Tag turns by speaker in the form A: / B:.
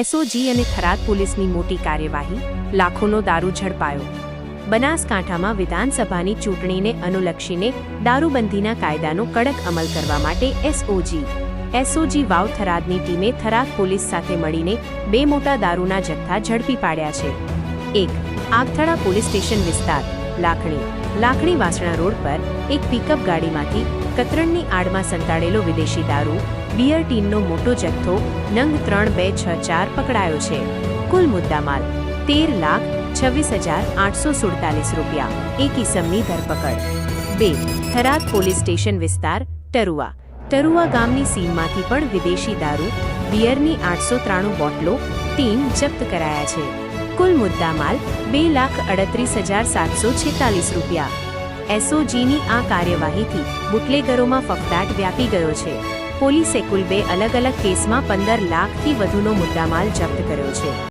A: SOG અને થરાદ પોલીસની મોટી કાર્યવાહી, લાખોનો દારૂ ઝડપાયો. બનાસકાંઠામાં વિધાનસભાની ચૂંટણીને અનુલક્ષીને દારૂબંધીના કાયદાનો કડક અમલ કરવા માટે એસઓજી. એસઓજી વાવ થરાદની ટીમે થરાદ પોલીસ સાથે મળીને બે મોટા દારૂના જથ્થા ઝડપી પાડ્યા છે. એક, આગથળા પોલીસ સ્ટેશન વિસ્તાર. લાખણી. લાખણી વાસણા રોડ પર એક પિકઅપ ગાડીમાંથી કતરણની આડમાં સંતાડેલો વિદેશી દારૂ બિયર ટીનનો મોટો જથ્થો, નંગ ત્રણ બે છ ચાર પકડાયો છે. કુલ મુદ્દામાલ તેર લાખ છવ્વીસ હજાર આઠસો સુડતાલીસ રૂપિયા. એક ઇસમની ધરપકડ. બે, થરાદ પોલીસ સ્ટેશન વિસ્તાર ટરુઆ ટરુઆ ગામની સીમમાંથી પણ વિદેશી દારૂ બિયરની આઠસો ત્રાણું બોટલો ટીમ જપ્ત કરાયા છે. કુલ મુદ્દામાલ બે લાખ અડત્રીસ હજાર સાતસો છેતાલીસ રૂપિયા. એસઓજીની આ કાર્યવાહીથી બુટલેગરોમાં ફફડાટ વ્યાપી ગયો છે. પોલીસે કુલ બે અલગ અલગ કેસમાં પંદર લાખથી વધુનો મુદ્દામાલ જપ્ત કર્યો છે.